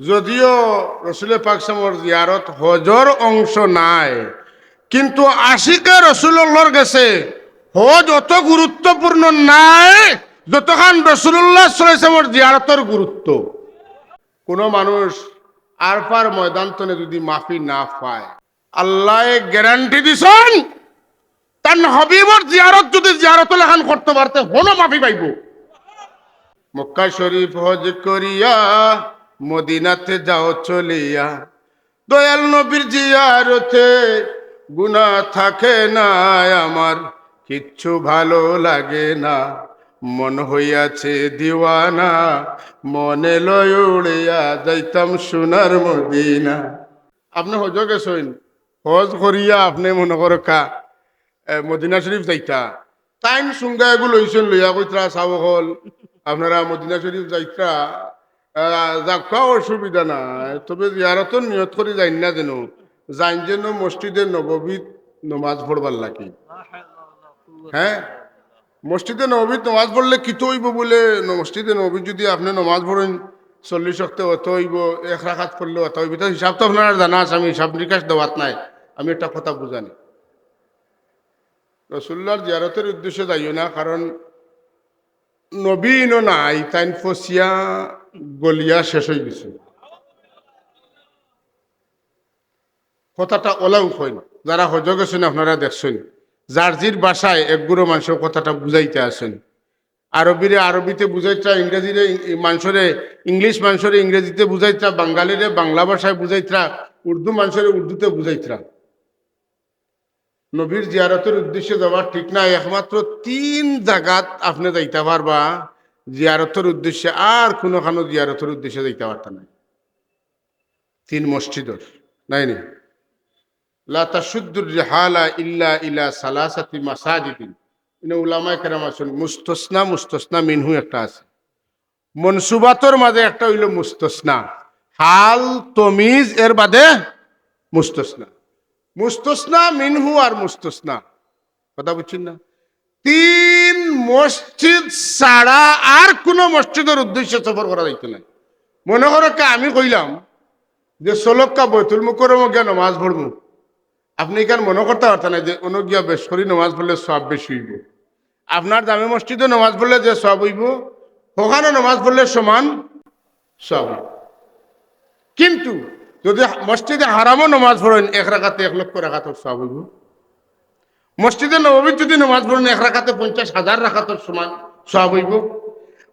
যদিও রসুলের পাকসামর জিয়ারত হজর অংশ নাই, কিন্তু আশিকে রসুল্লাহর গেছে হজ অত গুরুত্বপূর্ণ নাই যতখান রসুল্লাহ সাল্লামর জিয়ারতর গুরুত্ব। কোনো মানুষ আর পার ময়দানতনে যদি মাফি না পায়, আল্লাহ গ্যারান্টি দিছেন, তার হবিবর জিয়ারত যদি জিয়ারত লেখান করতে পারতে, হলো মাফি পাইব। মক্কা শরীফ হজ করিয়া মদিনাতে যাও চলিয়া। দয়াল নবীর জিয়ারতে গুনা থাকে না, আমার কিচ্ছু ভালো লাগে না। মন হইয়াছে দিওয়ানা, মনে লয় উড়িয়া যাইতাম সোনার মদিনা। আপনি হজ গেছেন? হজ করিয়া আপনি মনে করো কা মদিনা শরীফ যাইতা। টাইম সুঙ্গা এগুলো লইছেন লইয়া কইত্রা চাব হল। আপনারা মদিনা শরীফ যাইত্রা। যাকা অসুবিধা নাই। তবে ইয়ারত নিয়ত করে যাই না যেন যাইন যেন মসজিদে নববীত নমাজ পড়বার লাগে। হ্যাঁ মসজিদে নবীত নমাজ পড়লে কিতো হইব বলে? মসজিদে নবী যদি আপনি নমাজ পড়েন চল্লিশ অক্টে অত হইব এক রাখাত পড়লে অত হইব তো হিসাব তো আপনার জানা আছে, আমি হিসাব নিকাশ দেওয়াত নাই। আমি একটা কথা বুঝানি রসুল্লার জিয়ারতের উদ্দেশ্যে যাইও না কারণ নবীন নাই, তাইন ফসিয়া গলিয়া শেষ হয়ে গেছে। কথাটা ওলাও হয় যারা হজ গেছেন আপনারা দেখছেন। জার্জির ভাষায় একগুলো মানুষের কথাটা বুঝাইতে আসেন আরবিরে আরবিতে বুঝাইতা, ইংরেজিরে মানুষরে ইংলিশ মানুষরে ইংরেজিতে বুঝাইতা, বাঙালিরে বাংলা ভাষায় বুঝাইতা, উর্দু মানুষরে উর্দুতে বুঝাইতা। নবীর জিয়ারতের উদ্দেশ্যে যাওয়ার ঠিক নাই। একমাত্র তিন জায়গাত আপনি যাইতে পারবা। জিয়ারতের উদ্দেশ্যে আর কোনোখানো জিয়ারতের উদ্দেশ্যে যাইতে পারতা নাই তিন মসজিদর, নাই নি? রিহালা ইল্লা ইলা সালাসাতি মাসাজিদিন। উলামায়ে কেরাম মুস্তসনা মুস্তসনা মিনহু একটা আছে। মনসুবাতর মাঝে একটা হইল মুস্তসনা। হাল, তমিজ, এর বাদে মুস্তসনা। মুস্তসনা, মিনহু আর মুস্তসনা। কথা বুঝছেন না? তিন মসজিদ ছাড়া আর কোন মসজিদের উদ্দেশ্যে সফর করা যাইতে নাই। মনে করো আমি কইলাম যে সলক্কা বৈতুল মুকরম গিয়া নমাজ পড়ব। আপনি কেন মনে করতে পারতেন না যে অন্য গিয়া নমাজ পড়লে সব বেশি হইব? আপনার জামে মসজিদে নমাজ পড়লে যে সব হইব, ওখানে নমাজ পড়লে সমান সব। কিন্তু যদি মসজিদে হারামও নমাজ পড়েন, এক রাখাতে এক লক্ষ রাখাতর সব হইব। মসজিদে নবীর যদি নামাজ পড়েন, এক রাখাতে পঞ্চাশ হাজার রাখাতর সমান সব হইব।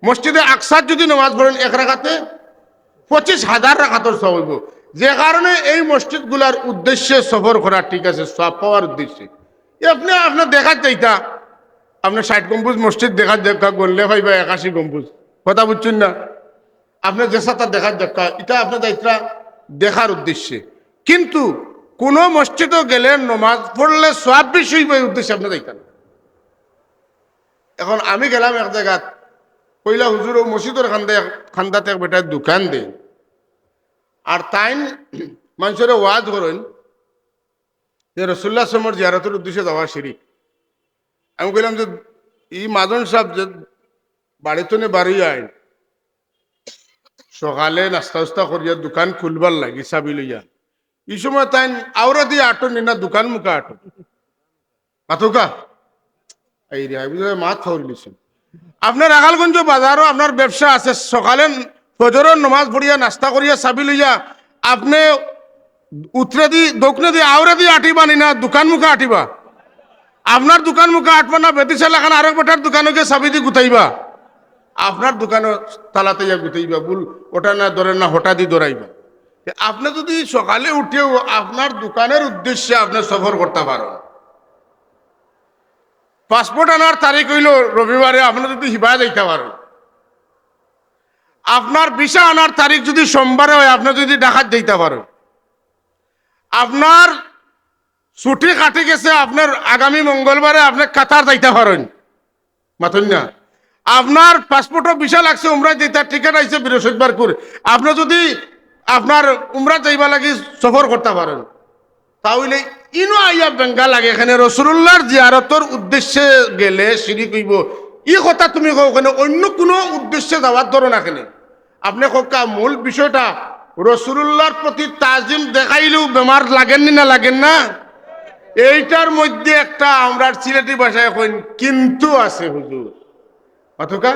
মসজিদে আকসার যদি নামাজ পড়েন, এক রাখাতে পঁচিশ হাজার রাখাতর সব হইব। যে কারণে এই মসজিদগুলার উদ্দেশ্যে সফর করা ঠিক আছে সব পাওয়ার উদ্দেশ্যে আপনি আপনার দেখার চাইতা। আপনার ষাট গম্বুজ মসজিদ দেখার দেখা গড়লে ভাইবা একাশি গম্বুজ। কথা বুঝছেন না? আপনার যে সাথে দেখার দেখা এটা আপনার দায়িত্ব দেখার উদ্দেশ্যে। কিন্তু কোন মসজিদও গেলে নমাজ পড়লে সব বেশি উদ্দেশ্যে আপনার দায়িত্ব না এখন আমি গেলাম এক জায়গাত, কইলা, হুজুর, ও মসজিদের খান্দা, খান্দাতে এক দোকান দেয় আর তাইন মানুষের ওয়াজ করেন যে রসুল্লাহ সমর জিয়ারতের উদ্দেশ্যে যাওয়া শিরিক। আমি কইলাম যে, ই মাজন সাহেব যে বাড়িতে বাড়ি আইন, সকালে নাস্তা উস্তা করিয়া দোকান খুলবার লাগি চাবি লইয়া। দিয়ে আটো নিনা দোকান মুখা আটো। পাতুকা এই রে, আমি মাত খাওয়ার লিছেন আপনার আগালগঞ্জ বাজারও আপনার ব্যবসা আছে, সকালে ফজরের নমাজ পড়িয়া, নাস্তা করিয়া, চাবি লইয়া। আপনি উতরে দি, দক্ষিণে দি, আওরে দি আটিবা নি না, দোকান মুখে আটিবা। আপনার দোকান মুখে আটবা না বেতিসা লাগান আরেক বেটার দোকানে চাবি দি গুতাইবা। আপনার দোকানে তালাতে গুতাইবা, বুল ওটা না ধরেন না, হঠাৎ দি দৌড়াইবা আপনি যদি সকালে উঠেও আপনার দোকানের উদ্দেশ্যে আপনি সফর করতে পারেন। পাসপোর্ট আনার তারিখ হইল রবিবারে, আপনি যদি হিবা যাইতে পারেন। আপনার ভিসা আনার তারিখ যদি সোমবারে হয়, আপনি যদি ডাকাত দিতে পারেন। আপনার ছুটি কাটি গেছে, আপনার আগামী মঙ্গলবারে আপনি কাতার যাইতে পারেন। মাথুন না। আপনার পাসপোর্টও ভিসা লাগছে উমরা যেটা টিকিট আইছে বৃহস্পতিবার করে আপনি যদি আপনার উমরা যাইবা লাগি সফর করতে পারেন। তাহলে ইনো আইয়া বেঙ্গা লাগে, এখানে রসুল্লাহর জিয়ারতর উদ্দেশ্যে গেলে সিঁড়ি কইব ই কথা তুমি কও ওখানে অন্য কোনো উদ্দেশ্যে যাওয়ার ধরো না এখানে আপনি ককা মূল বিষয়টা, রসুল্লাহর প্রতি তাজিম দেখাইলেও বেমার লাগেননি না লাগেন না? এইটার মধ্যে একটা আমরা সিলেটি ভাষায় কইন, কিন্তু আছে হুজুর। অথকা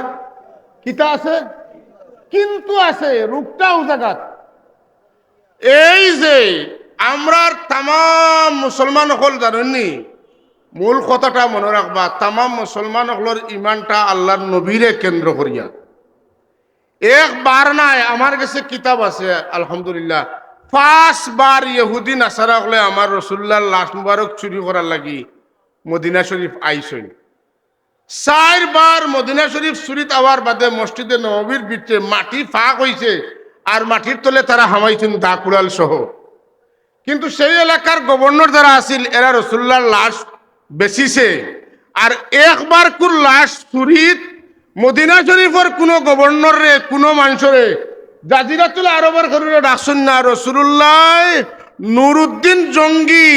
কিতা আছে? কিন্তু আছে, রূপটাও জাগাত। এই যে আমরার তাম মুসলমান হল জানেননি? মূল কথাটা মনে রাখবা তাম মুসলমান হলর ইমানটা আল্লাহর নবীরে কেন্দ্র করিয়া। একবার নাই, আমার কাছে কিতাব আছে, আলহামদুলিল্লাহ। পাঁচ বার ইহুদি, নাসারা হলে আমার রসুল্লাহর লাশ মুবারক চুরি করার লাগি, মদিনা শরীফ আইসইন। চারবার মদিনা শরীফ চুরিত আওয়ার বাদে মসজিদে নবীর ভিতরে মাটি ফাঁক হইছে আর মাটির তলে তারা হামাইছেন দা কুড়াল সহ। কিন্তু সেই এলাকার গভর্নর যারা আছিল, এরা রসুল্লাহর লাশ বেচিছে। আর একবার কোন লাশ চুরিত, মদিনা শরীফের কোনো গভর্নরে, কোনো মানুষরে, জাজিরাতুল আরবের ঘরে ডাকছেন না, রসুল্লাহ নুরুদ্দিন জঙ্গি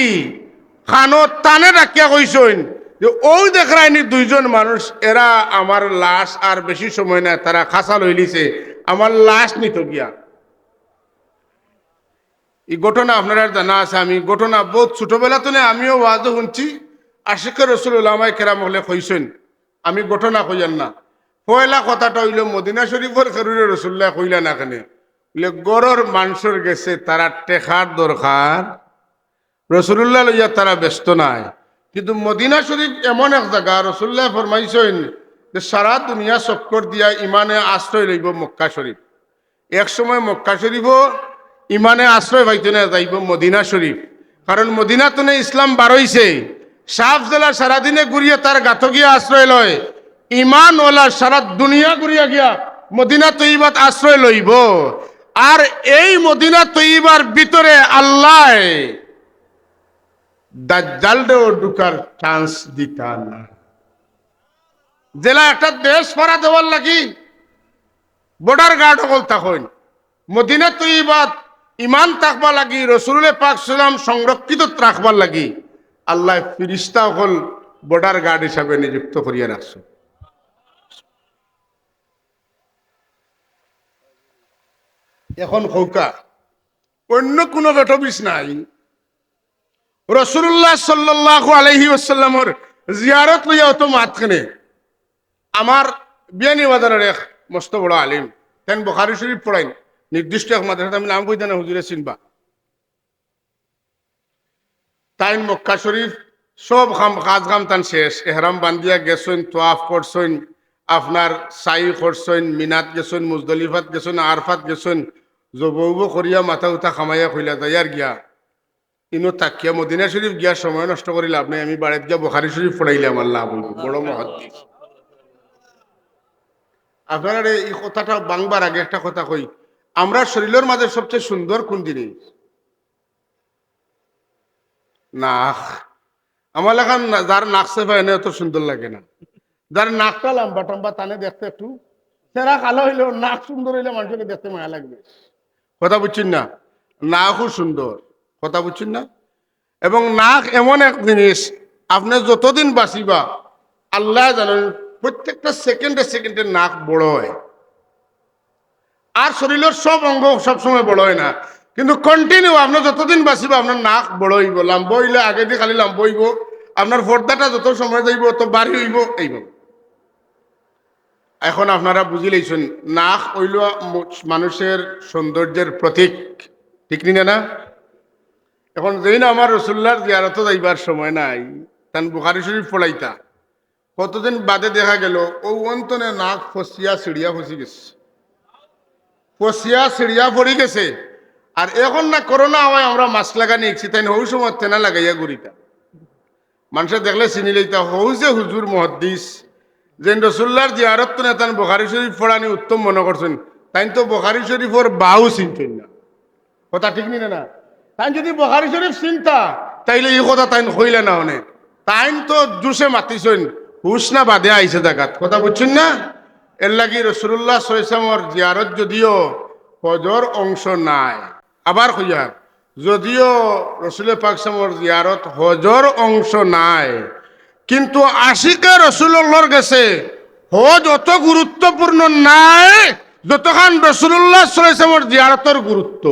খানত টানে ডাকিয়া কইসইন। যে ওই দেখরাইনি দুইজন মানুষ, এরা আমার লাশ আর বেশি সময় না তারা খাসা লইলিছে আমার লাশ নিত গিয়া। এই ঘটনা আপনারা জানা আছে, আমি ঘটনা বহুত ছোটবেলা তো আমিও ওয়াজও শুনছি। আশিকে রসুল্লাহ আমায় কেরাম হলে কইসেন আমি ঘটনা কইয়ান না। পয়লা কথাটা হইল, মদিনা শরীফের খেরুরে রসুল্লাহ কইলা না কেন বলে গড়র মানুষের গেছে, তারা টেকার দরকার। রসুল্লাহ লইয়া তারা ব্যস্ত নাই। কিন্তু মদিনা শরীফ এমন এক জায়গা রসুল্লাহ ফরমাইছেন যে সারা দুনিয়া চক্কর দিয়া ইমানে আশ্রয় লইব মক্কা শরীফ। এক সময় মক্কা শরীফও ইমানে আশ্রয় পাইতে না যাইব মদিনা শরীফ। কারণ মদিনা তুনে ইসলাম বারইছে সাফ জেলা সারাদিনে ঘুরিয়ে তার গাথ গিয়া আশ্রয় লয়। ইমান ওলা সারা দুনিয়া ঘুরিয়া গিয়া মদিনা তৈবাত আশ্রয় লইব। আর এই মদিনা তৈবার ভিতরে আল্লাহ দাজ্জালটাও ঢুকার চান্স দিতা না। জেলা একটা দেশ পাড়া দেওয়ার লাগি বর্ডার গার্ড হল তখন মদিনা তৈবাত ইমান থাকবা লাগি, রসুলের পাক সালাম সংরক্ষিত রাখবার লাগি। আল্লাহ ফিরিস্তা হল বর্ডার গার্ড হিসাবে নিযুক্ত করিয়া রাখছে। এখন হৌকা অন্য কোনো বেটবিস নাই। রসুল্লাহ সাল্লাহ আলহি আসাল্লামর জিয়ারত লইয়া অত মাতখানে আমার বিয়ানি বাজারের এক মস্ত বড় আলিম, তেন বখারি শরীফ পড়াইন। নির্দিষ্ট এক মাদ্রাসা আমি নাম কই না হুজুরে চিনবা। তাইন মক্কা শরীফ, সব খাম, কাজ কাম তান শেষ। এহরাম বান্দিয়া গেছেন তোয়াফ করছেন আপনার সাই করছেন মিনাত গেছেন মুজদলিফাত গেছেন আরফাত গেছেন জবৌব করিয়া মাথা উঠা খামাইয়া কইলা যাইয়ার গিয়া। ইনো তাকিয়া মদিনা শরীফ গিয়া সময় নষ্ট করি লাভ নাই, আমি বাড়িতে গিয়া বখারি শরীফ পড়াইলাম আমার লাভ হইব, বড় মহাদ্দিস আপনার এই কথাটা বাংবার আগে একটা কথা কই, আমরা শরীরের মাঝে সবচেয়ে সুন্দর কোন জিনিস? নাক। আমার লেখান যার নাক সেফা এনে অত সুন্দর লাগে না। যার নাকটা লম্বা টম্বা টানে দেখতে একটু সেরা কালো হইলেও নাক সুন্দর হইলে মানুষকে দেখতে মায়া লাগবে। কথা বুঝছেন না? নাকও সুন্দর। কথা বুঝছেন না? এবং নাক এমন এক জিনিস, আপনি যতদিন বাঁচিবা, আল্লাহ জানেন প্রত্যেকটা সেকেন্ডে সেকেন্ডে নাক বড় হয়। আর শরীরের সব অঙ্গ সবসময় বড় হয় না। কিন্তু কন্টিনিউ আপনার যতদিন বাঁচিব, আপনার নাক বড় হইব, লাম্ব হইলে আগে দিয়ে খালি লাম্ব হইব, আপনার পর্দাটা যত সময় যাইব, তত বাড়ি হইব এইব এখন আপনারা বুঝি লইছেন, নাক হইল মানুষের সৌন্দর্যের প্রতীক, ঠিক নি না? এখন যেই না আমার রসুল্লার জিয়ারত যাইবার সময় নাই, তান বুখারি শরীফ পড়াইতা, কতদিন বাদে দেখা গেল, ও অন্তনে নাক ফসিয়া সিঁড়িয়া ফসি গেছে। ফসিয়া সিঁড়িয়া পড়ি গেছে, আর এখন না করোনা হয়, আমরা মাস্ক লাগানি ইচ্ছি তাই হৌ সময় তেনা লাগাইয়া গুড়িটা মানুষে দেখলে চিনি লইতা হৌ যে হুজুর মহদ্দিস যে রসুল্লার জিয়ারত তো নেতান বখারি শরীফ পড়ানি উত্তম মনে করছেন তাই তো বখারি শরীফর বাউ চিনতেন না। কথা ঠিক নি না? তাই যদি বখারি শরীফ চিন্তা, তাইলে এই কথা তাই হইলে না অনেক। তাইন তো জুসে মাতিছেন হুস না বাদে আইসে দেখাত কথা বুঝছেন না? এর লাগি রসুল্লাহ সৈসামর জিয়ারত যদিও হজর অংশ নাই, আবার খুঁজার যদিও রসুল পাকসামর জিয়ারত হজর অংশ নাই, কিন্তু আশিকে রসুল্লাহর গেছে হজ অত গুরুত্বপূর্ণ নাই যতক্ষণ রসুল্লাহ সাল্লামের জিয়ারতর গুরুত্ব।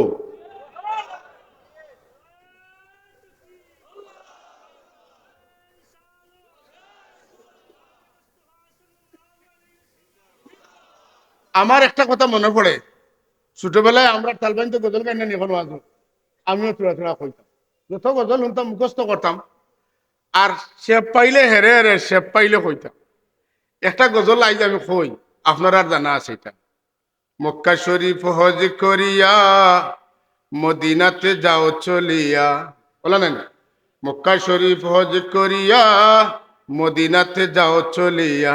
আমার একটা কথা মনে পড়ে। ছোটবেলায় আমরা তালবাইন তো গজল গাইনা এখন আজ আমিও তোরা তোরা কইতাম যত গজল শুনতাম, মুখস্থ করতাম। আর শেপ পাইলে হেরে হেরে শেপ পাইলে কইতাম। একটা গজল আইজ আমি কই, আপনার আর জানা আছে এটা। মক্কা শরীফ হজ করিয়া, মদিনাতে যাও চলিয়া। বলা না? মক্কা শরীফ হজ করিয়া, মদিনাতে যাও চলিয়া।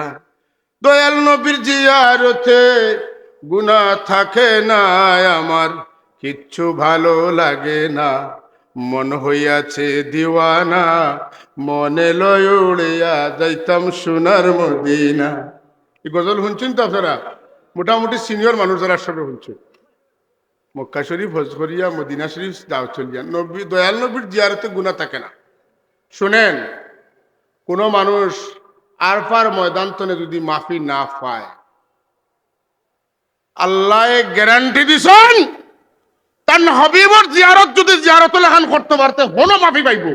দয়াল নবীর জিয়ারতে গুণা থাকে না আমার, কিচ্ছু ভালো লাগে না। মন হইয়াছে দিওয়ানা, মনে লয় উড়িয়া যাইতাম সোনার মদিনা। এই গজল শুনছেন তো আপনারা? মোটামুটি সিনিয়র মানুষ যারা সবে শুনছেন মক্কা শরীফ, হজ মদিনা শরীফ দাও চলিয়া। নবী, দয়াল নবীর জিয়ারতে গুণা থাকে না। শোনেন, কোনো মানুষ আর পার ময়দান তনে যদি মাফি না পায় আল্লাহ গ্যারান্টি দিছেন, তার হবিবর জিয়ারত যদি জিয়ারত লেখান করতে পারতে হনো মাফি পাইব।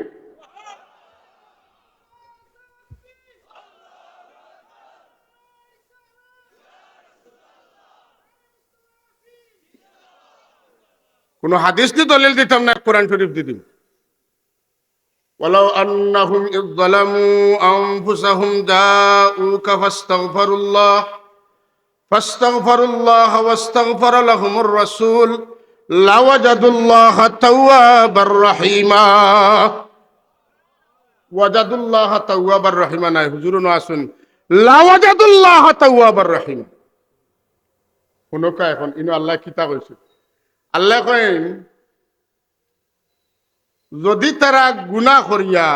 কোন হাদিস দিয়ে দলিল দিতাম না, কোরআন শরীফ দিদিম ولو أنهم إذ ظلموا أنفسهم جاءوك فاستغفروا الله فاستغفروا الله واستغفر لهم الرسول لوجدوا الله توابا رحيما وجدوا الله توابا رحيما নাই হুজুর আসুন لوجدوا الله توابا رحيما শুনকা এখন ইনো আল্লাহ কিতা কইছে আল্লাহ কইন যদি তারা গুণা করিয়া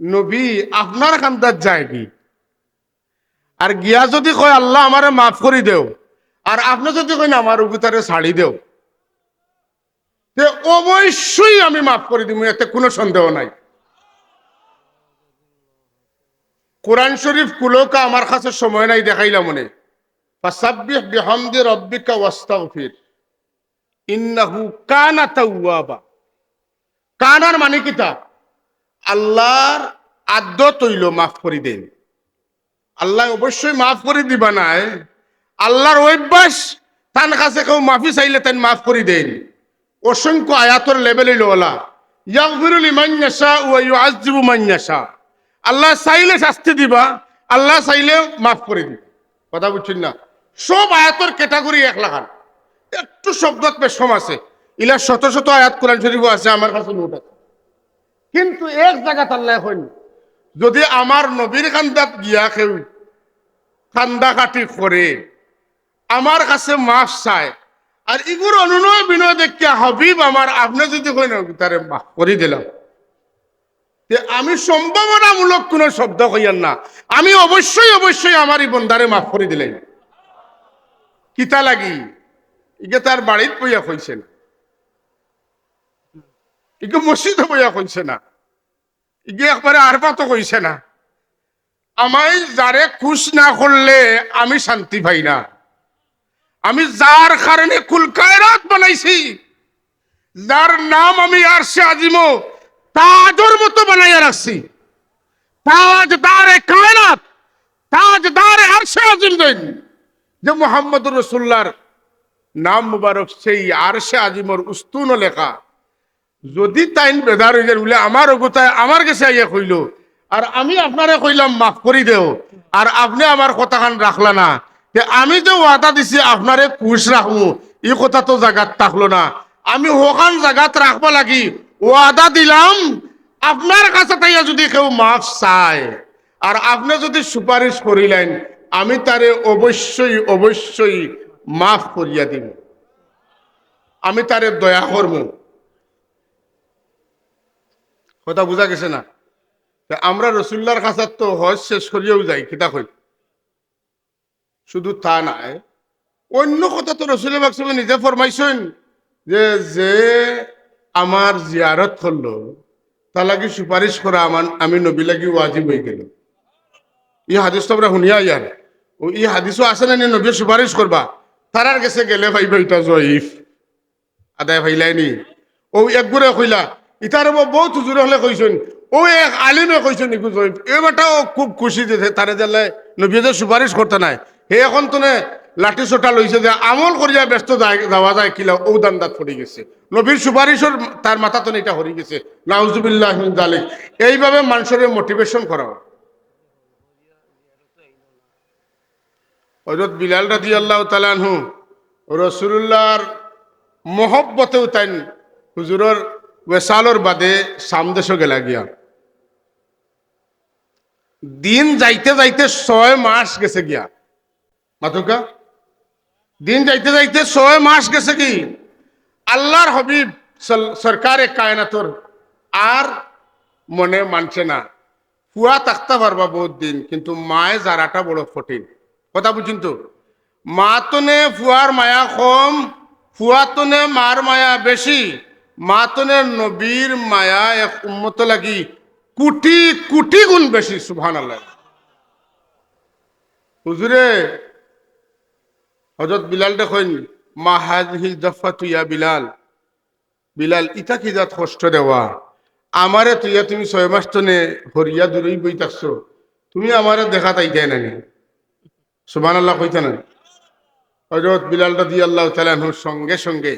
নবী আপনার কান্দার যায়নি, আর গিয়া যদি কয়, আল্লাহ আমারে মাফ করি দেও, আর আপনি যদি কইন, আমার উগুতারে ছাড়ি দেও, তে অবশ্যই আমি মাফ করে দিব এতে কোনো সন্দেহ নাই। কোরআন শরীফ কুলোকা আমার কাছে সময় নাই দেখাইলাম মনে ফাসাব্বিহ বিহামদি রব্বিকা ওয়াস্তাগফির। ইন্নাহু কানা তাওয়াবা। কানার মানে কিতা আল্লাহর আদ্য তৈল মাফ করে দেন। আল্লাহ অবশ্যই মাফ করে দিবা নাই। আল্লাহর অভ্যাস, তার কাছে কেউ মাফি চাইলে তাই মাফ করে দেন। অসংখ্য আয়াতর লেভেল ওলা। ইয়াগফিরুল ইমান ইয়াশা ওয়া ইউআযযিবু মান আল্লাহ চাইলে শাস্তি দিবা, আল্লাহ চাইলে মাফ করে দিবা। কথা বুঝছেন না? সব আয়াতর ক্যাটাগরি এক লাখান একটু শব্দত পেশম আছে। ইলা শত শত আয়াত কোরআন শরীফ আছে আমার কাছে নোট আছে কিন্তু এক জায়গাত আল্লাহ হইন যদি আমার নবীর কান্দাত গিয়া কেউ কান্দা কাটি করে, আমার কাছে মাফ চায়, আর ইগুর অনুনয় বিনয় দেখিয়া হবিব আমার, আপনি যদি কইন তারে মাফ করে দিলাম। আমি সম্ভাবনামূলক কোনো শব্দ কইয়ান না। আমি অবশ্যই অবশ্যই আমার এই বন্দারে মাফ করে দিলেন। কিতা লাগি? ইকে তার বাড়িত বইয়া কইছে না। ইকে মসজিদে বইয়া কইছে না। ইকে একবারে আর পাতো কইছে না। আমায় যারে খুশ না করলে আমি শান্তি পাই না। আমি যার কারণে কুলকায়রাত বানাইছি, যার নাম আমি আর সে আজিমো তাজর মতো বানাইয়া রাখছি। তাজ দারে কায়রাত, তাজ দারে আর সে আজিম দেন। যে মোহাম্মদ রসুল্লার নাম মুবারক সেই আরশে আজিমর উস্তুন লেখা। যদি তাইন বেদার হয়ে যায়, বলে আমার অগতায় আমার কাছে আইয়া কইল। আর আমি আপনারে কইলাম, মাফ করি দেও। আর আপনি আমার কথাখান রাখলা না। তে আমি যে ওয়াদা দিছি আপনারে কুশ রাখব এই কথা তো জাগাত থাকল না। আমি ওখান জাগাত রাখবা লাগি ওয়াদা দিলাম। আপনার কাছে তাইয়া যদি কেউ মাফ চায় আর আপনি যদি সুপারিশ করিলেন আমি তারে অবশ্যই অবশ্যই মাফ করিয়া দিব। আমি তারে দয়া করব। কথা বোঝা গেছে না? আমরা রসুল্লার কাছে তো হজ শেষ করিয়াও যাই, কিতা কই? শুধু তা নাই। অন্য কথা তো রসুল নিজে ফরমাইছেন যে যে আমার জিয়ারত করল, তা লাগি সুপারিশ করা আমার, আমি নবী লাগি ওয়াজিব হয়ে গেল। ই হাদিস তো আমরা শুনিয়া ইয়ার। ও ই হাদিসও আছে না নি নবীর সুপারিশ করবা? তারার গেছে গেলে ভাইবা এটা জয়ীফ। আদায় ভাইলাইনি। ও একগুরে কইলা ইটার বহুত জোরে হলে কইছেন ও এক আলিমে কইছেন ইকু জয়ীফ। এবারটাও খুব খুশি যে তারে দিলে নবী যে সুপারিশ করতে নাই। হে এখন তো লাঠি সোটা লইছে যে আমল করিয়া ব্যস্ত যাওয়া যায় কিলা ও দান্দাত পড়ে গেছে। নবীর সুপারিশর তার মাথা তো এটা হরি গেছে। নাউজুবিল্লাহ জালিক। এইভাবে মানুষের মোটিভেশন করা হজরত বিলাল রাজি আল্লাহ তালানহু রসুল্লাহর মহব্বতেও তাই হুজুরর ওয়েসালর বাদে সামদেশ গেলা গিয়া দিন যাইতে যাইতে ছয় মাস গেছে গিয়া। মাতুকা, দিন যাইতে যাইতে ছয় মাস গেছে কি? আল্লাহর হবিব সরকারে কায়নাতর আর মনে মানছে না। ফুয়া থাকতে পারবা বহুত দিন, কিন্তু মায়ে যারাটা বড় কঠিন। কথা বুঝছেন তো? মা তনে ফুয়ার মায়া কম ফুয়া তনে মার মায়া বেশি মা তনে নবীর মায়া এক উন্মত লাগি কোটি কোটি গুণ বেশি সুভান আল্লাহ হুজুরে হজরত বিলাল দেখেন, মা হাজিল দফা তুইয়া বিলাল। বিলাল ইটা কি জাত কষ্ট দেওয়া? আমারে তুইয়া তুমি ছয় মাস তনে হরিয়া দূরেই বই থাকছো তুমি আমারে দেখা তাইতে নানি সুবান আল্লাহ কইতে না হজরত বিলাল রাদি আল্লাহ তালাহুর সঙ্গে সঙ্গে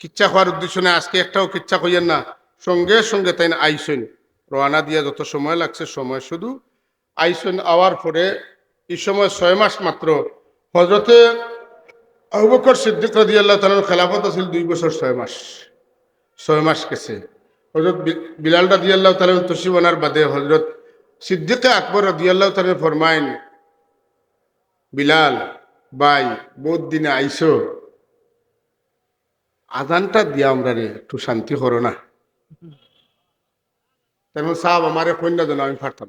কিচ্ছা খাওয়ার উদ্দেশ্য নেই, আজকে একটাও কিচ্ছা কইয়েন না। সঙ্গে সঙ্গে তাই না আইসেন। রওনা দিয়া যত সময় লাগছে সময় শুধু আইসেন আওয়ার পরে এই সময় ছয় মাস মাত্র। হজরতে আবু বকর সিদ্দিক রাদি আল্লাহ তালার খেলাফত আছিল দুই বছর ছয় মাস। ছয় মাস গেছে। হজরত বিলাল রাদি আল্লাহ তালাম তসিবানার বাদে হজরত সিদ্দিকে আকবর রাদি আল্লাহ তালের ফরমাইন বিলাল বাই বহুত দিনে আইসো আজানটা দিয়া আমরা রে, একটু শান্তি করো না। তেমন সাহেব আমারে কন্যা যেন আমি পারতাম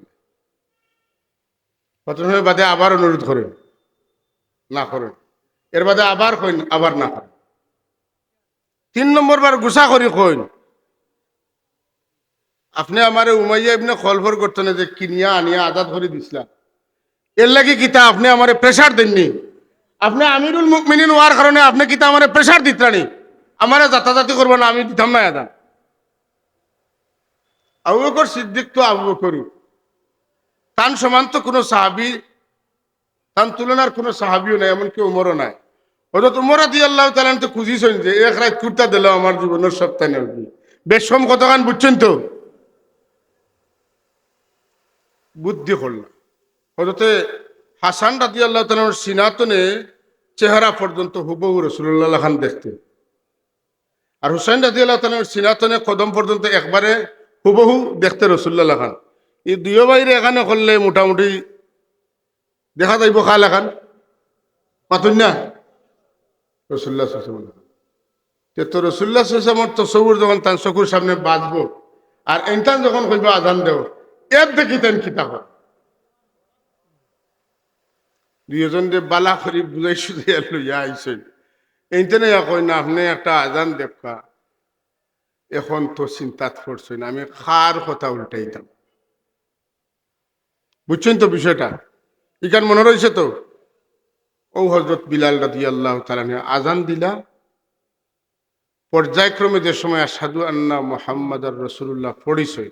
কত বাদে আবার অনুরোধ করেন না করেন এর বাদে আবার কইন আবার না করেন তিন নম্বর বার গুসা করি কইন। আপনি আমারে উমাইয়া ইবনে খলফর করতে না যে কিনিয়া আনিয়া আজাদ করে দিছিলাম এর লাগি কিতা আপনি আমারে প্রেসার দেননি? আপনি আমিরুল মুকমিনিন হওয়ার কারণে আপনি কিতা আমারে প্রেসার দিতানি আমারে যাতাযাতি করব না, আমি দিতাম না আদান আবু বকর সিদ্দিক তো আবু বকরই তান সমান তো কোনো সাহাবি, তান তুলনার কোনো সাহাবিও নাই, এমনকি উমরও নাই। হজরত উমর আদি আল্লাহ তালান তো খুঁজিছেন যে, এক রাত কুর্তা দিল আমার জীবনের সপ্তাহে নেই। বেশম কতখান বুঝছেন তো? বুদ্ধি হল না। হজরতে হাসান রাদি আল্লাহ তালার সিনাতনে চেহারা পর্যন্ত হুবহু রসুল্লাহ খান দেখতে আর হুসাইন রাজি আল্লাহ তালার সিনাতনে কদম পর্যন্ত একবারে হুবহু দেখতে রসুল্লাহ খান। এই দুই বাইরে এখানে করলে মোটামুটি দেখা যাইব খাল এখান পাতুন না? রসুল্লাহ সাসম তো রসুল্লাহ সাসমের তসবুর যখন তার চকুর সামনে বাঁচবো, আর এনটান যখন কইব আদান দেব এর দেখি তেন কিতাব। দুইজন যে বালা করি বুঝাই সুঝাই লইয়া আইসেন কই না আপনি একটা আজান দেখা এখন তো চিন্তাত পড়ছেন আমি খার কথা উল্টাইতাম বুঝছেন তো বিষয়টা? ইখান মনে রয়েছে তো? ও হজরত বিলাল রাদি আল্লাহ তালানে আজান দিলা? পর্যায়ক্রমে যে সময় আসাদু আন্না মোহাম্মদ রসুল্লাহ পড়িছে,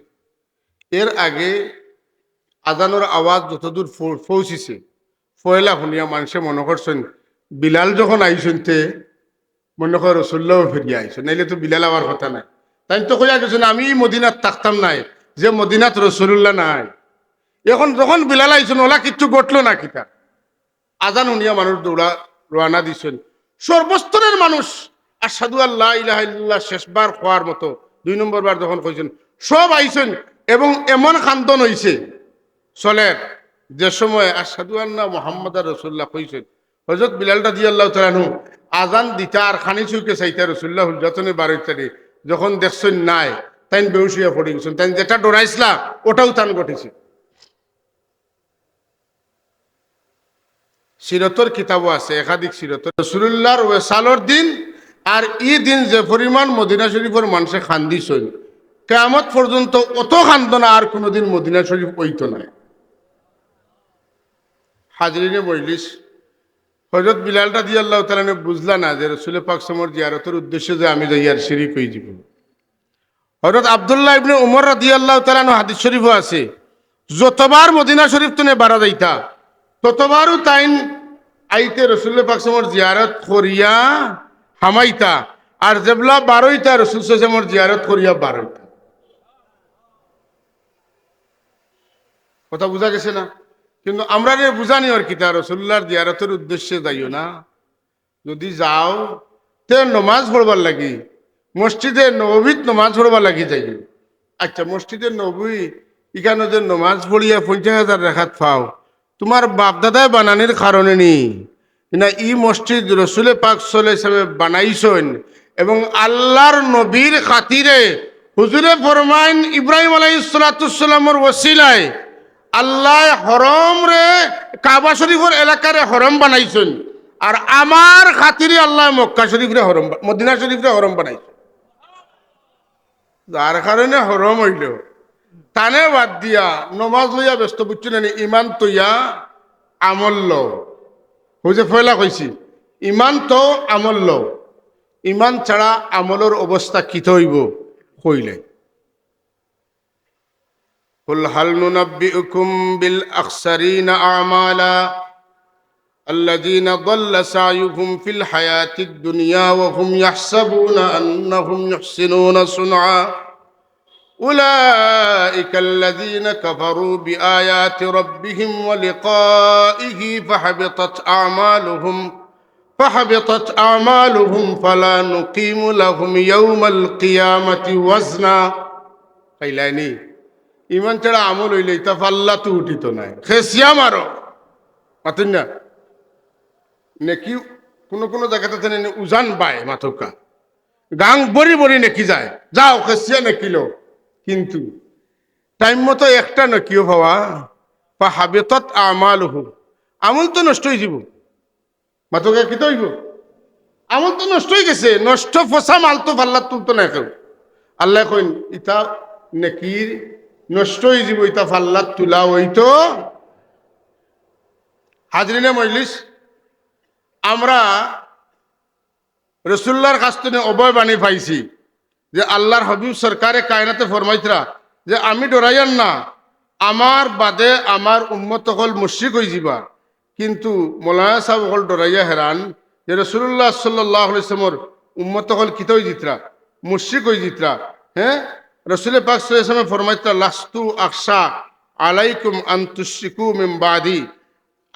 এর আগে আজানোর আওয়াজ যতদূর পৌঁছিছে ফয়লা শুনিয়া মানুষে মনে করছেন বিলাল যখন আইসেন তে মনে করে রসুল্লাহও ফিরিয়ে আইসেন। নাইলে তো বিলাল আবার কথা নাই। তাই তো কইয়া গেছেন আমি মদিনাত থাকতাম নাই, যে মদিনাত রসুল্লাহ নাই। এখন যখন বিলাল আইসেন, ওলা কিচ্ছু ঘটলো না কিতা। আজান শুনিয়া মানুষ দৌড়া রওনা দিছেন। সর্বস্তরের মানুষ আর সাধু আল্লাহ ইলাহা শেষবার হওয়ার মতো, দুই নম্বর বার যখন কইছেন সব আইছেন এবং এমন খান্দন হইছে চলের যে সময় সাধু আল্লাহ মোহাম্মদ রসুল্লাহ কইছেন হজরত বিলাল রাজি আল্লাহ তালানু আজান দিতা আর খানি চুকে চাইতা রসুল্লাহ যতনে বারো ইত্যাদি যখন দেখছেন নাই তাই বেউসিয়া পড়ে গেছেন তাই যেটা ডরাইছিলা, ওটাও তান ঘটেছে। সিরতর কিতাবও আছে, একাধিক সিরতর। রসুল্লাহর ওয়েসালর দিন আর ই দিন যে পরিমাণ মদিনা শরীফের মানুষে খান্দিছই কেয়ামত পর্যন্ত অত খান্দনা আর কোনোদিন মদিনা শরীফ ওইত নাই। হাজরিনে মজলিস হজরত বিলালটা দিয়ে আল্লাহ তালানে বুঝলা না যে রসুল পাক সমর জিয়ারতের উদ্দেশ্য যে আমি যাই আর শিরিক হয়ে যাব। হজরত আবদুল্লাহ ইবনে উমর রাদি আল্লাহ তালানো হাদিস শরীফও আছে, যতবার মদিনা শরীফ তুমি বাড়া যাইতা, ততবারও তাইন আইতে রসুল পাক সমর জিয়ারত করিয়া হামাইতা, আর যেবলা বারোইতা রসুল সমর জিয়ারত করিয়া বারোইতা। কথা বোঝা গেছে না? কিন্তু আমরা রে বুঝানি আর কিতা রসুল্লাহর জিয়ারতের উদ্দেশ্যে যাইও না। যদি যাও, তে নমাজ পড়বার লাগি, মসজিদে নবীত নমাজ পড়বার লাগি যাই আচ্ছা মসজিদে নবী, এখানে যে নমাজ পড়িয়া পঞ্চাশ হাজার রেখাত পাও, তোমার বাপদাদায় বানানির কারণে নি। না, ই মসজিদ রসুলে পাক হিসাবে বানাইছেন এবং আল্লাহর নবীর খাতিরে হুজুরে ফরমাইন ইব্রাহিম আলাইসালামের ওসিলায় আল্লাহ হরম রে, কাবা শরীফের এলাকারে হরম বানাইছেন। আর আমার খাতিরে আল্লাহ মক্কা শরীফরে হরম মদিনা শরীফরে হরম বানাইছেন। যার কারণে হরম হইল। তানে বাদ দিয়া নমাজ লইয়া ব্যস্ত বুঝছেন না, ইমান তৈয়া আমল লও যে ফয়লা কইছি, ইমান তো আমল লও ইমান ছাড়া আমলের অবস্থা কি হইব কইলে قل هل ننبئكم بالأخسرين أعمالا الذين ضل سعيهم في الحياة الدنيا وهم يحسبون أنهم يحسنون صنعا أولئك الذين كفروا بآيات ربهم ولقائه فحبطت أعمالهم فحبطت أعمالهم فلا نقيم لهم يوم القيامة وزنا. قيلاني ইমান ছাড়া আমল হইলে তা ফাল্লা তো উঠিত নাই। খেসিয়া মারো মাতুন না? নেকি কোনো কোনো জায়গাতে তেনে উজান পায় মাথকা। গাং বড়ি বড়ি নেকি যায়। যাও খেসিয়া নেকিলো কিন্তু টাইম মতো একটা নকিও ভাবা বা হাবেতত আমাল হু আমল তো নষ্ট হয়ে যাব। মাথকা কি তো হইব? আমল তো নষ্ট হয়ে গেছে। নষ্ট ফসা মাল তো ফাল্লা তুলতো না কেউ। আল্লাহ কইন, ইতা নেকির নষ্ট হয়ে যাব ইতা ফাল্লাত তুলা হইতো। হাজরিনে মজলিস, আমরা রসুল্লার কাছ থেকে অভয় বাণী পাইছি যে আল্লাহর হবিব সরকারে কায়নাতে ফরমাইতরা যে আমি ডরাইয়ান না, আমার বাদে আমার উন্মত হল মুশ্রিক হয়ে যাবা কিন্তু মৌলানা সাহেব হল ডরাইয়া হেরান যে রসুল্লাহ সাল্লাহ ইসলামর উম্মত হল কিত জিতরা, মুশ্রিক হয়ে জিতরা হ্যাঁ? রসুল পাক সাল্লামে ফরমাইতরা লাস্তু আকশা আলাইকুম আন্তুশিকু মিমবাদি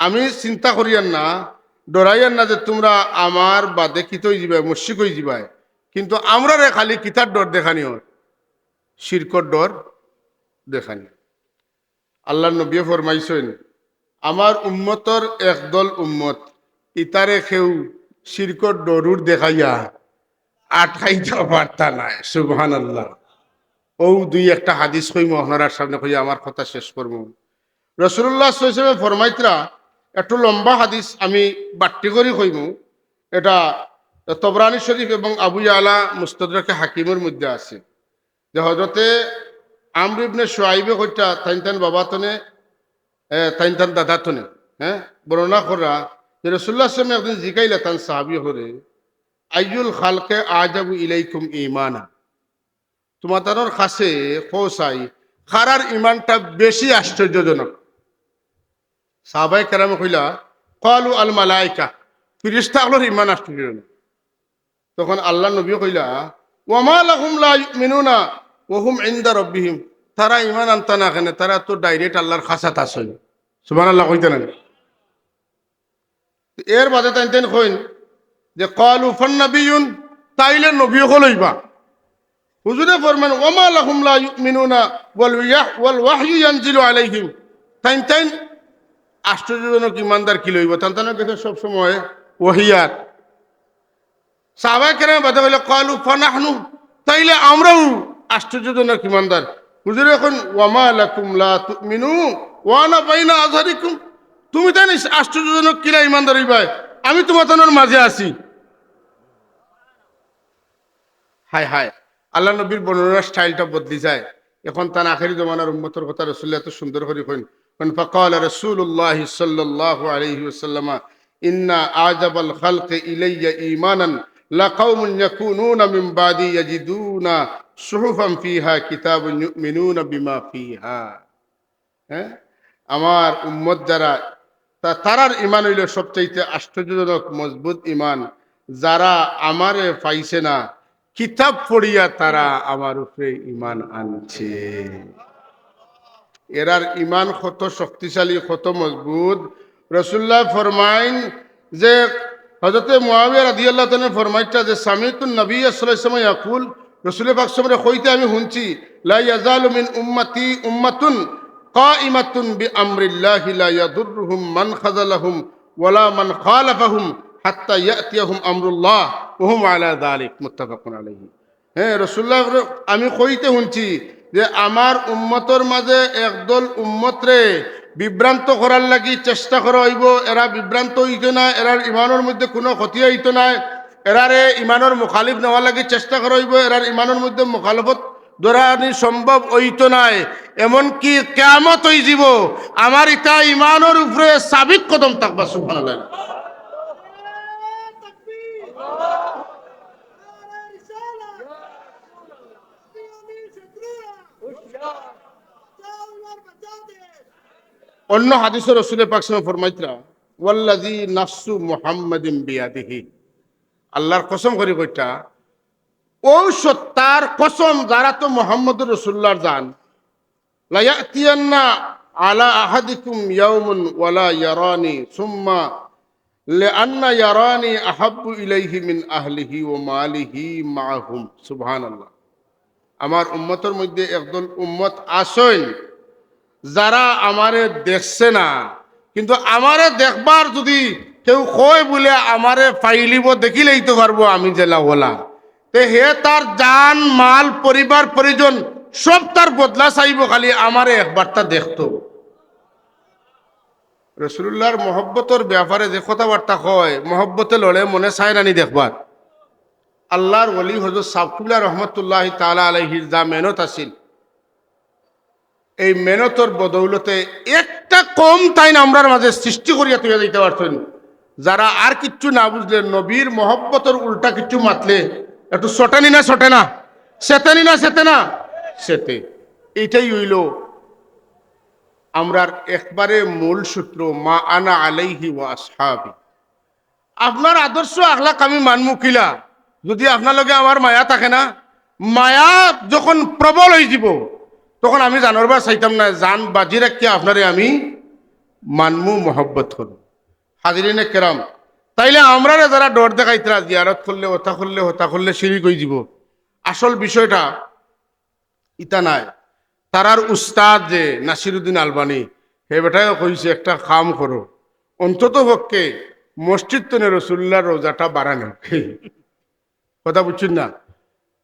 আমি চিন্তা করিয়ান না, ডরাইয়ান না যে তোমরা আমার বাদে কিত হয়ে যাবে মুশ্রিক হয়ে যাবায় কিন্তু আমরা রে খালি কিতার ডর দেখানি ওর শিরকর ডর দেখানি। আল্লাহ নবী ফরমাইছেন, আমার উম্মতর একদল উম্মত, ইতারে খেউ শিরকর ডরুর দেখাইয়া আটকাইতে পারতা নাই সুবহান আল্লাহ ও দুই একটা হাদিস কইম আপনার সামনে কইয়া আমার কথা শেষ করব রসুল্লাহ হিসেবে ফরমাইতরা একটু লম্বা হাদিস আমি বাট্টি করি কইমু। এটা তবরানি শরীফ এবং আবু আলা মুস্তদরাকে হাকিমের মধ্যে আছে। যে হজরতে আমর ইবনে সোয়াইবে কইটা তাইন তাইন বাবা তনে এ, তাইন তান দাদা তনে হ্যাঁ? বর্ণনা করা যে রসুল্লাহ সামনে একদিন জিকাইলা তান সাহাবি হরে আইজুল খালকে আজাবু ইলাইকুম ইমানা তোমাদের কাছে খোসাই খারার ইমানটা বেশি আশ্চর্যজনক। সাহাবাই কেরামে কইলা, কলু আল মালাইকা ফিরিস্তা হলোর ইমান আশ্চর্যজনক। তখন আল্লাহ নবী কইলা ওমা লাহুম লা ইউমিনুনা ওহুম ইনদা রাব্বিহিম তারা ইমান আনতা না কেন, তারা তো ডাইরেক্ট আল্লাহর খাসাত আসল সুবহানাল্লাহ কইতে না এর বাদে তাই তেন কইন যে, কলু ফান্নাবিয়ুন তাইলে নবী হলইবা হুজুরে ফরমান, ওমা লাহুম লা ইউমিনুনা ইয়াহ, ওয়াল ওয়াহয়ু ইয়ানজিলু আলাইহিম। তাইন তাইন। আশ্চর্যজনক ইমানদার কি লইব? তান তানের কাছে সব সময় ওহিয়াত সাহাবাই কেরামে বাধা হইলে কলু ফানাহনু। তাইলে আমরাও আশ্চর্যজনক ইমানদার। হুজুর এখন ওয়ামা লাকুম তুমিনু ওয়ানা বাইনা আজহারিকুম? তুমি তাই আশ্চর্যজনক কিলা ইমানদার হইবাই? আমি তোমার মাঝে আছি। হায় হায়। আল্লাহ নবীর বর্ণনার স্টাইলটা বদলি যায় এখন তার আখেরি জমানার উম্মতর কথা রসুল্লাহ এত সুন্দর করে কইন فقال رسول الله صلى الله عليه وسلم إن أعجب الخلق إلي إيمانا لقوم يكونون من بعدي يجدون صحفا فيها كتاب يؤمنون بما فيها হ্যাঁ আমার উম্মত যারা তা- তারার ইমান হইল সবচাইতে আশ্চর্যজনক মজবুত ইমান যারা আমারে পাইছে না কিতাব পড়িয়া তারা আমার উপরে ইমান আনছে। এরার ইমান কত শক্তিশালী, কত মজবুত। রসুল্লাহ ফরমাইন যে হজরতে মুয়াবিয়া রাদিয়াল্লাহু তাআলা ফরমাইতা যে, সামিতুন নবী সাল্লাল্লাহু আলাইহি ওয়াসাল্লাম ইয়াকুল রাসূল পাক কইতে আমি শুনছি, লা ইয়াজালু মিন উম্মতি উম্মাতুন কাইমাতুন বিআমরিল্লাহি লা ইয়াদুররুহুম মান খাযালাহুম ওয়ালা মান খালাফাহুম হাত্তা ইয়াতিয়াহুম আমরুল্লাহ ওয়া হুম আলা যালিক মুত্তাফাকুন আলাইহি। হ্যাঁ রসুল্লাহ আমি কইতে শুনছি যে আমার উম্মতর মাঝে একদল উম্মতরে বিভ্রান্ত করার লাগি চেষ্টা করা হইব। এরা বিভ্রান্ত হইত না, এরার ইমানের মধ্যে কোনো ক্ষতি হইত না। এরারে ইমানের মুখালিফ নেওয়ার লাগি চেষ্টা করা হইব। এরার ইমানের মধ্যে মুখালফত দরানি সম্ভব হইত নাই এমনকি কেমত হই যাব আমার ইটা ইমানের উপরে সাবিক কদম থাকবা, সুবহানাল্লাহ। অন্য হাদিসের রসুলে পাকসামে ফরমাইতরা ওয়াল্লাজি নাফসু মুহাম্মাদিন বিয়াদিহি। আল্লাহর কসম করি কইটা, ও সত্তার কসম যারা তো মোহাম্মদ রসুল্লাহর জান লায়াতিয়ান্না আলা আহাদিকুম ইয়াউমুন ওয়ালা ইয়ারানি, সুম্মা লিআন্না ইয়ারানি আহাব্বু ইলাইহি মিন আহলিহি ওয়া মালিহি মাআহুম সুবহানাল্লাহ। আমার উম্মতের মধ্যে একদল উম্মত আসেন। যারা আমারে দেখছে না, কিন্তু আমারে দেখবার যদি কেউ কয় বলে আমারে ফাইলিব, দেখিলেই তো পারব আমি জেলা ওলা তে হে তার জান, মাল, পরিবার, পরিজন, সব তার বদলা চাইব, খালি আমারে একবার তা দেখতো। রসুল্লাহর মহব্বতর ব্যাপারে যে কথাবার্তা হয় মহব্বতে লড়ে মনে চায় নানি দেখবার। আল্লাহর ওলি হজরত সাবকুল্লাহ রহমতুল্লাহ তালা আলহির যা মেহনত আছিল। এই মেহনতর বদৌলতে একটা কম তাই না আমরার মাঝে সৃষ্টি করিয়া তুই দিতে পারছেন যারা আর কিচ্ছু না বুঝলে, নবীর মহব্বতর উল্টা কিচ্ছু মাতলে, একটু সটানি না সটে না, সেতেনি না, সেতে না, সেতে। এইটাই হইল আমরার একবারে মূল সূত্র, মা আনা আলাইহি ওয়া আসহাবি। আপনার আদর্শ আখলাক আমি মানমু কিলা? যদি আপনার লগে আমার মায়া থাকে না, মায়া যখন প্রবল হয়ে যাব তখন আমি জানোর বা চাইতাম না, জান বাজি রাখিয়া আপনারে আমি মানমু মহব্বত করব হাজিরিনে কেরাম তাইলে আমরা যারা ডর দেখাইতরা জিয়ারত করলে হতা করলে হতা করলে সিঁড়ি কই দিব। আসল বিষয়টা ইতা নাই। তারার উস্তাদ যে নাসিরুদ্দিন আলবানি হে বেটাও কইছে একটা কাম করো অন্তত পক্ষে মসজিদ তো রসুল্লাহ রোজাটা বাড়ানো কথা বুঝছেন না?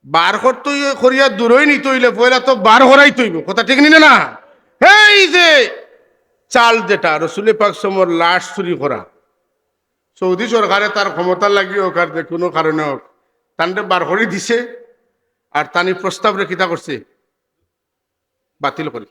বার করতে করিয়া দূরই নিতে হইলে পয়লা তো বার হরাই তৈব কথা ঠিক নিলে না এই যে চাল যেটা, রসুলি পাক সমর লাশ চুরি করা। সৌদি সরকারে তার ক্ষমতা লাগিয়ে হোক আর যে কোনো কারণে হোক তানটা বার করে দিছে, আর তানি প্রস্তাব রেখিতা করছে। বাতিল করে।